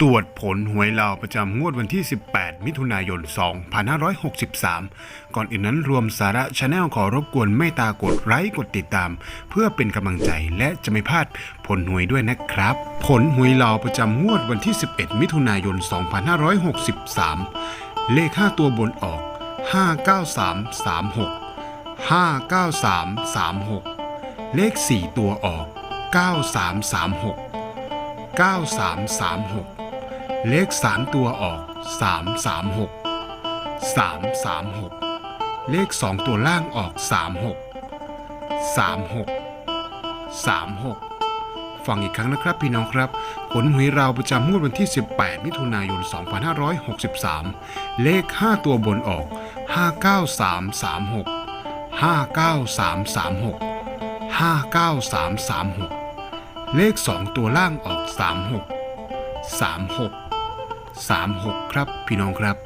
ตรวจผลหวยลาวประจำงวดวันที่ 18 มิถุนายน 2563 ก่อนอื่นนั้นรวมสาระชาแนลขอรบกวนเมตตากดไลค์กดติดตาม เพื่อเป็นกำลังใจและจะไม่พลาดผลหวยด้วยนะครับ ผลหวยลาวประจำงวดวันที่ 11 มิถุนายน 2563 เลข 5 ตัวบนออก 59336 59336 เลข 4 ตัวออก 9336 9336 เลข3ตัวออก336 336เลข2ตัวล่างออก36 36 36ฟังอีกครั้งนะครับพี่น้องครับ ผลหวยราวประจำงวดวันที่ 18 มิถุนายน 2563 เลข 5 ตัวบนออก 59336 59336 59336 เลข 2 ตัวล่างออก 36 36 36 ครับพี่น้องครับ